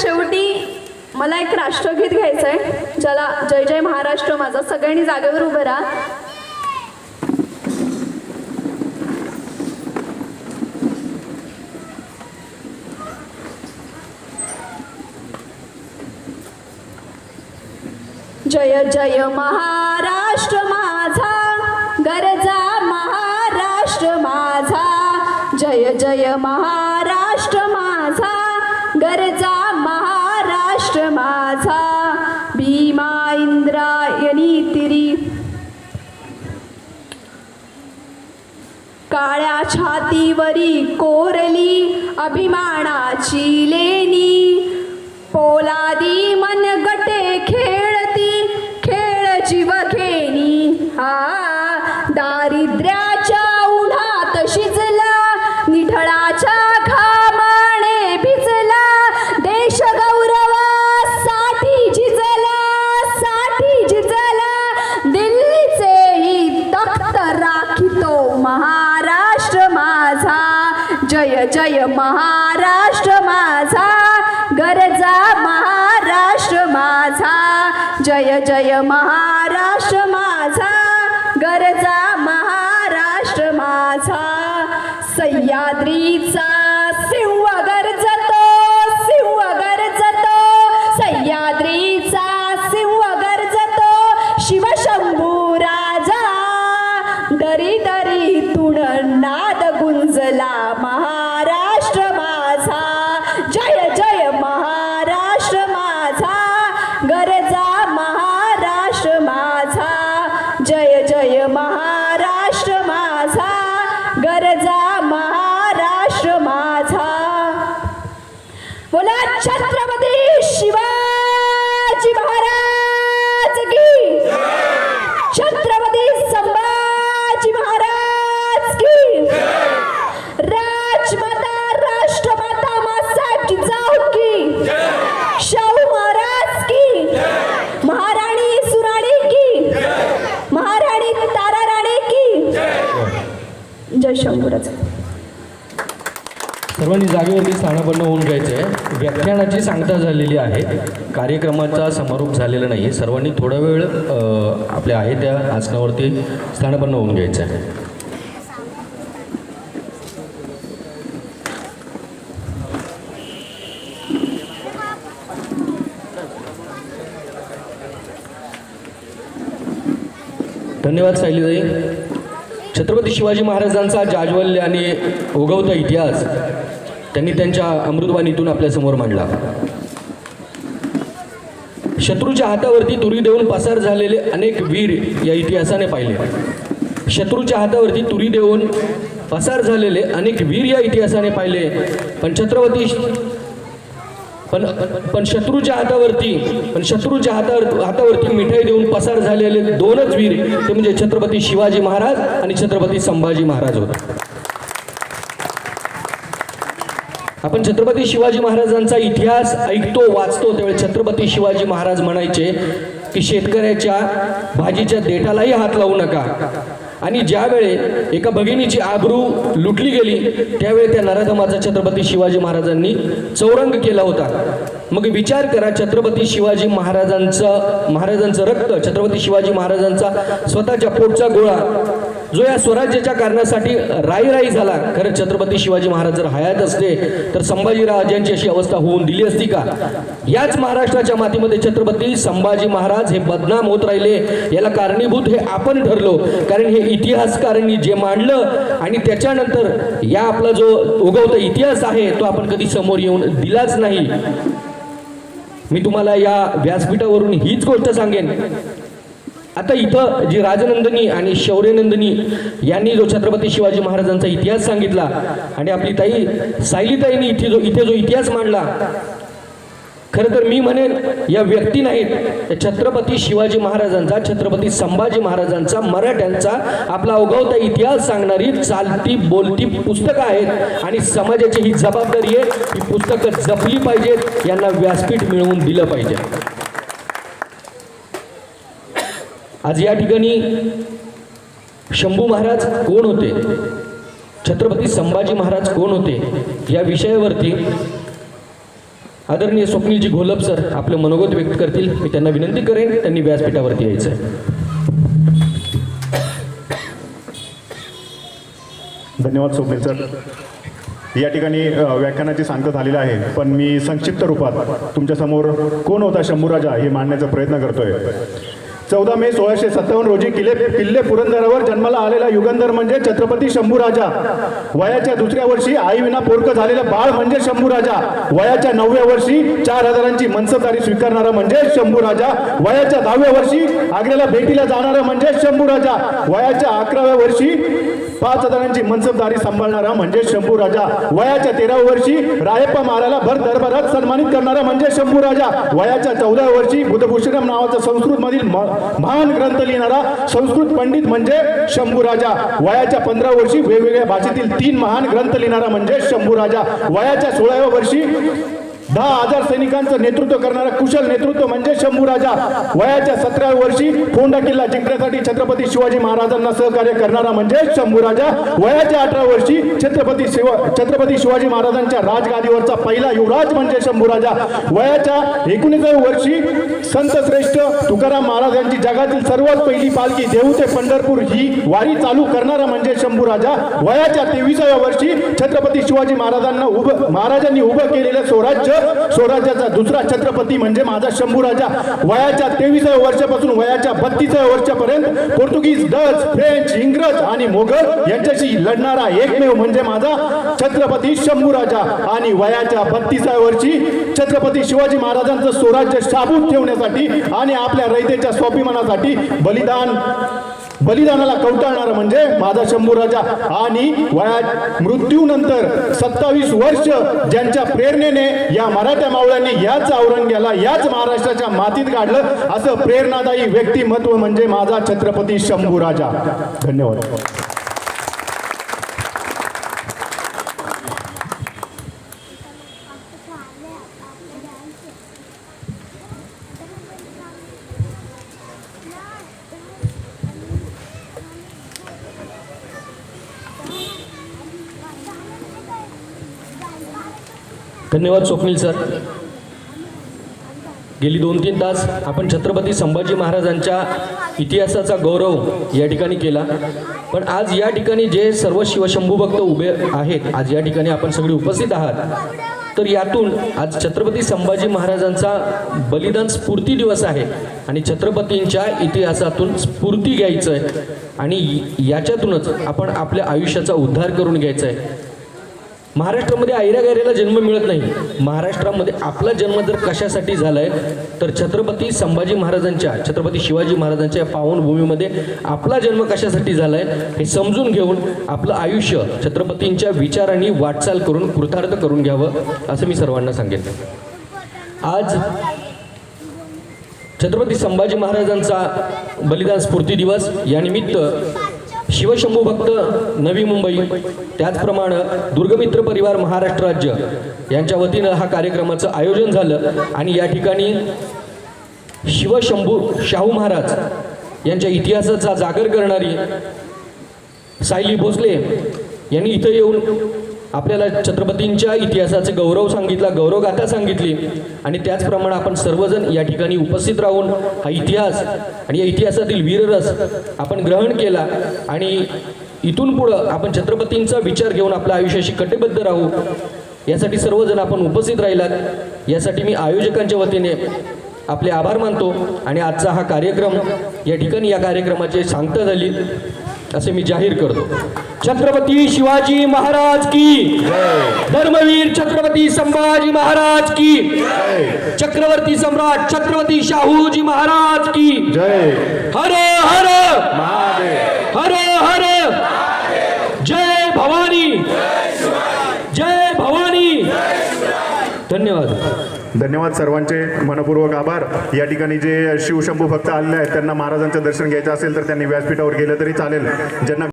शेवटी मला एक राष्ट्रगीत घ्यायचं आहे ज्याला जय जय महाराष्ट्र माझा सगळ्यांनी जागेवर उभं राहा. जय जय महाराष्ट्र माझा गरजा महाराष्ट्र माझा. जय जय महाराष्ट्र माझा गरजा काळ्या छातीवरी कोरली अभिमानाची लेणी. पोलादी महाराष्ट्र माझा गरजा महाराष्ट्र माझा. जय जय महाराष्ट्र माझा गरजा महाराष्ट्र माझा. सह्याद्रीचा छत्रपती शिवाजी महाराज की। छत्रपती संभाजी महाराज की। राजमाता राष्ट्रमाता मासाहेब जाऊ की। शाहू महाराज की। महाराणी सुराणी की। महाराणी तारा राणी की। जय शंभूराज. सर्वांनी जागेवरती स्थानापन्न होऊन घ्यायचं आहे व्याख्यानाची सांगता झालेली आहे. कार्यक्रमाचा समारोप झालेला नाही आहे सर्वांनी थोडा वेळ आपल्या आहे त्या आसनावरती स्थानापन्न होऊन घ्यायचं आहे धन्यवाद सायलीताई छत्रपती शिवाजी महाराजांचा जाज्वल्य आणि उगवता इतिहास त्यांनी त्यांच्या अमृतवाणीतून आपल्यासमोर मांडला. शत्रूच्या हातावरती तुरी देऊन पसार झालेले अनेक वीर या इतिहासाने पाहिले. शत्रूच्या हातावरती तुरी देऊन पसार झालेले अनेक वीर या इतिहासाने पाहिले. पण छत्रपती पण पण शत्रूच्या हातावरती पण शत्रूच्या हातावर हातावरती मिठाई देऊन पसार झालेले दोनच वीर ते म्हणजे छत्रपती शिवाजी महाराज आणि छत्रपती संभाजी महाराज होते. आपण छत्रपती शिवाजी महाराजांचा इतिहास ऐकतो वाचतो त्यावेळी छत्रपती शिवाजी महाराज म्हणायचे की शेतकऱ्याच्या भाजीच्या देठालाही हात लावू नका. आणि ज्यावेळे एका भगिनीची आबरू लुटली गेली त्यावेळी त्या नराधमाचा छत्रपती शिवाजी महाराजांनी चौरंग केला होता. मग विचार करा छत्रपती शिवाजी महाराजांचं महाराजांचं रक्त छत्रपती शिवाजी महाराजांचा स्वतःच्या पोटचा गोळा जो या स्वराज्याच्या कारणासाठी राई राई झाला. खरं छत्रपती शिवाजी महाराज जर हयात असते तर संभाजीराजांची अशी अवस्था होऊन दिली असती का? याच महाराष्ट्राच्या मातीमध्ये छत्रपती संभाजी महाराज हे बदनाम होत राहिले. याला कारणीभूत हे आपण ठरलो. कारण हे इतिहासकारांनी जे मांडलं आणि त्याच्यानंतर या आपला जो उगवता इतिहास आहे तो आपण कधी समोर येऊन दिलाच नाही. मी तुम्हाला या व्यासपीठावरून हीच गोष्ट सांगेन. आता इथं जी राजनंदिनी आणि शौर्यनंदिनी यांनी जो छत्रपती शिवाजी महाराजांचा इतिहास सांगितला आणि आपली ताई सायलीताईंनी इथे जो इथे जो इतिहास मांडला खरं तर मी म्हणेन या व्यक्ती नाहीत छत्रपती शिवाजी महाराजांचा छत्रपती संभाजी महाराजांचा मराठ्यांचा आपला उगवता इतिहास सांगणारी चालती बोलती पुस्तकं आहेत आणि समाजाची ही जबाबदारी आहे ही पुस्तकं जपली पाहिजेत यांना व्यासपीठ मिळवून दिलं पाहिजे. आज या ठिकाणी शंभू महाराज कोण होते? छत्रपती संभाजी महाराज कोण होते? या विषयावरती आदरणीय स्वप्नीलजी घोलप सर आपले मनोगत व्यक्त करतील. मी त्यांना विनंती करेन त्यांनी व्यासपीठावरती यायचं धन्यवाद स्वप्नील सर. या ठिकाणी व्याख्यानाची सांगता झालेलं आहे पण मी संक्षिप्त रूपात तुमच्यासमोर कोण होता शंभूराजा हे मांडण्याचा प्रयत्न करतोय. चौदा मे सोळाशे सत्तावन्न रोजी किल्ले किल्ले पुरंदरावर जन्माला आलेला युगंधर म्हणजे छत्रपती शंभूराजा. वयाच्या दुसऱ्या वर्षी आईविना पोरकं झालेलं बाळ म्हणजे शंभूराजा. वयाच्या नवव्या वर्षी चार हजारांची मनसबदारी स्वीकारणारा म्हणजे शंभूराजा. वयाच्या दहाव्या वर्षी आग्र्याला भेटीला जाणारा म्हणजे शंभूराजा. वयाच्या अकराव्या वर्षी पाच हजारांची मनसबदारी सांभाळणारा म्हणजे शंभू राजा. वयाच्या तेराव्या वर्षी रायप्पा महाराला भर दरबारात सन्मानित करणारा म्हणजे शंभू राजा. वयाच्या चौदाव्या वर्षी बुधभूषणम नावाचा संस्कृत मधील महान ग्रंथ लिहिणारा संस्कृत पंडित म्हणजे शंभू राजा. वयाच्या पंधरा वर्षी वेगवेगळ्या भाषेतील तीन महान ग्रंथ लिहिणारा म्हणजे शंभू राजा. वयाच्या सोळाव्या वर्षी दहा हजार सैनिकांचं नेतृत्व करणारा कुशल नेतृत्व म्हणजे शंभू राजा. वयाच्या सतराव्या वर्षी फोंडा किल्ला जिंकण्यासाठी छत्रपती शिवाजी महाराजांना सहकार्य करणारा म्हणजे शंभू राजा. वयाच्या अठरा वर्षी छत्रपती शिवा छत्रपती शिवाजी महाराजांच्या राजगादीवरचा पहिला युवराज म्हणजे शंभू राजा. वयाच्या एकोणीसाव्या वर्षी संत श्रेष्ठ तुकाराम महाराज यांची जगातील सर्वात पहिली पालखी देऊ ते पंढरपूर ही वारी चालू करणारा म्हणजे शंभू राजा. वयाच्या तेविसाव्या वर्षी छत्रपती शिवाजी महाराजांना उभं महाराजांनी उभं केलेलं स्वराज्य स्वराज्याचा दुसरा छत्रपती म्हणजे माझा शंभू राजा वयाच्या तेवीसाव्या वर्षापासून वयाच्या बत्तीसाव्या वर्षापर्यंत पोर्तुगीज डच फ्रेंच इंग्रज आणि मोगल यांच्याशी लढणारा एकमेव म्हणजे माझा छत्रपती शंभू राजा आणि वयाच्या बत्तीसाव्या वर्षी छत्रपती शिवाजी महाराजांचं स्वराज्य शाबूत ठेवण्यासाठी आणि आपल्या रयतेच्या स्वाभिमानासाठी बलिदान बलिदानाला कवटाळणार म्हणजे माझा शंभू राजा आणि वयात मृत्यूनंतर सत्तावीस वर्ष ज्यांच्या प्रेरणेने या मराठ्या मावळ्यांनी याच औरंग्याला याच महाराष्ट्राच्या मातीत काढलं असं प्रेरणादायी व्यक्तिमत्व म्हणजे माझा छत्रपती शंभू राजा. धन्यवाद. धन्यवाद स्वप्नील सर. गेली दोन तीन तास आपण छत्रपती संभाजी महाराजांच्या इतिहासाचा गौरव या ठिकाणी केला. पण आज या ठिकाणी जे सर्व शिवशंभू भक्त उभे आहेत आज या ठिकाणी आपण सगळे उपस्थित आहात. तर यातून आज छत्रपती संभाजी महाराजांचा बलिदान स्फूर्ती दिवस आहे आणि छत्रपतींच्या इतिहासातून स्फूर्ती घ्यायचं आहे आणि याच्यातूनच आपण आपल्या आयुष्याचा उद्धार करून घ्यायचा आहे महाराष्ट्रामध्ये आयऱ्या जन्म मिळत नाही. महाराष्ट्रामध्ये आपला जन्म जर कशासाठी झालाय तर छत्रपती संभाजी महाराजांच्या छत्रपती शिवाजी महाराजांच्या पावनभूमीमध्ये आपला जन्म कशासाठी झालाय हे समजून घेऊन आपलं आयुष्य छत्रपतींच्या विचारांनी वाटचाल करून कृतार्थ करून घ्यावं असं मी सर्वांना सांगेन. आज छत्रपती संभाजी महाराजांचा बलिदान स्फूर्ती दिवस यानिमित्त शिवशंभू भक्त नवी मुंबई त्याचप्रमाणे दुर्गमित्र परिवार महाराष्ट्र राज्य यांच्या वतीनं हा कार्यक्रमाचं आयोजन झालं आणि या ठिकाणी शिवशंभू शाहू महाराज यांच्या इतिहासाचा जागर करणारी सायली भोसले यांनी इथं येऊन आपल्याला छत्रपतींच्या इतिहासाचे गौरव सांगितला गौरवगाथा सांगितली. आणि त्याचप्रमाणे आपण सर्वजण या ठिकाणी उपस्थित राहून हा इतिहास आणि या इतिहासातील वीररस आपण ग्रहण केला आणि इथून पुढं आपण छत्रपतींचा विचार घेऊन आपल्या आयुष्याशी कटिबद्ध राहू यासाठी सर्वजण आपण उपस्थित राहिलात. यासाठी मी आयोजकांच्या वतीने आपले आभार मानतो आणि आजचा हा कार्यक्रम या ठिकाणी या कार्यक्रमाचे सांगता झाली. असे मी जाहीर करतो. छत्रपती शिवाजी महाराज की धर्मवीर छत्रपती संभाजी महाराज की चक्रवर्ती सम्राट छत्रपती शाहूजी महाराज की. हर हर. हर हर जय भवानी जय भवानी धन्यवाद. धन्यवाद सर्वांचे. मनपूर्वक आभार. या ठिकाणी जे शिवशंभू भक्त आलेले आहेत त्यांना महाराजांचं दर्शन घ्यायचं असेल तर त्यांनी व्यासपीठावर गेलं तरी चालेल. ज्यांना